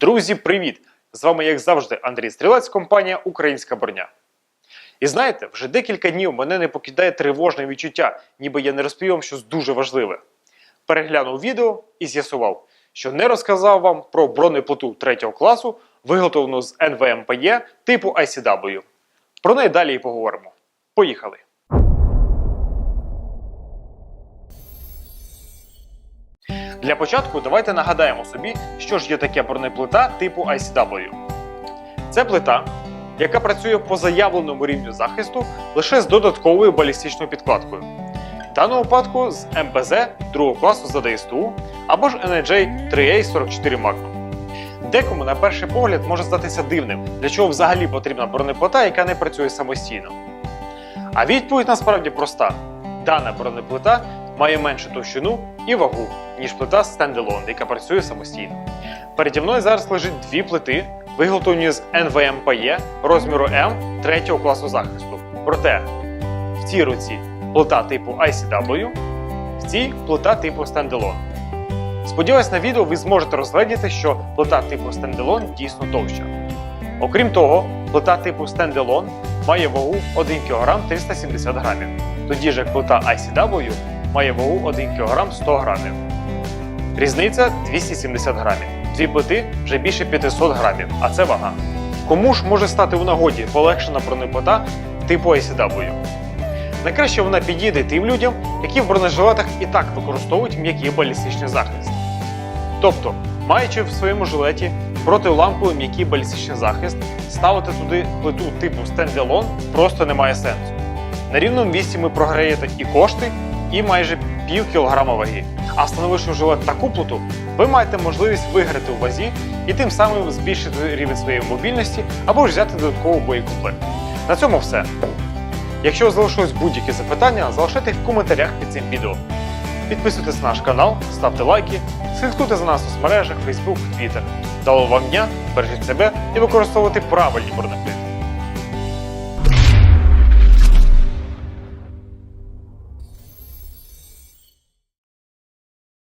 Друзі, привіт! З вами, як завжди, Андрій Стрілець, компанія Українська броня. І знаєте, вже декілька днів мене не покидає тривожне відчуття, ніби я не розповів вам щось дуже важливе. Переглянув відео і з'ясував, що не розказав вам про бронеплиту 3 класу, виготовлену з НВМПЄ типу ICW. Про неї далі і поговоримо. Поїхали! Для початку давайте нагадаємо собі, що ж є таке бронеплита типу ICW. Це плита, яка працює по заявленому рівню захисту лише з додатковою балістичною підкладкою. В даному випадку з МПЗ 2 класу за ДСТУ або ж NJ 3A44 Magnum. Декому на перший погляд може здатися дивним, для чого взагалі потрібна бронеплита, яка не працює самостійно. А відповідь насправді проста: дана бронеплита має меншу товщину і вагу, ніж плита Standalone, яка працює самостійно. Переді мною зараз лежить дві плити, виготовлені з НВМПЄ розміру М 3 класу захисту. Проте в цій руці плита типу ICW, в цій плита типу Standalone. Сподіваюсь, на відео ви зможете розгледіти, що плита типу Standalone дійсно товща. Окрім того, плита типу Standalone має вагу 1 кг 370 г, тоді ж як плита ICW має вагу 1 кг 100 г. Різниця 270 грамів. Дві плити вже більше 500 грамів, а це вага. Кому ж може стати у нагоді полегшена бронеплита типу ICW? Найкраще вона підійде тим людям, які в бронежилетах і так використовують м'який балістичний захист. Тобто, маючи в своєму жилеті протиуламковий м'який балістичний захист, ставити туди плиту типу Standalone просто немає сенсу. На рівному місці ми програєте і кошти, і майже пів кілограма ваги. А встановивши в жилет таку плиту, ви маєте можливість виграти у вазі і тим самим збільшити рівень своєї мобільності або ж взяти додатковий боєкомплект. На цьому все. Якщо залишилось будь-які запитання, залишайте їх в коментарях під цим відео. Підписуйтесь на наш канал, ставте лайки, слідкуйте за нас у соцмережах Facebook, Twitter. Дало вам дня, бережіть себе і використовуйте правильні бронеплити.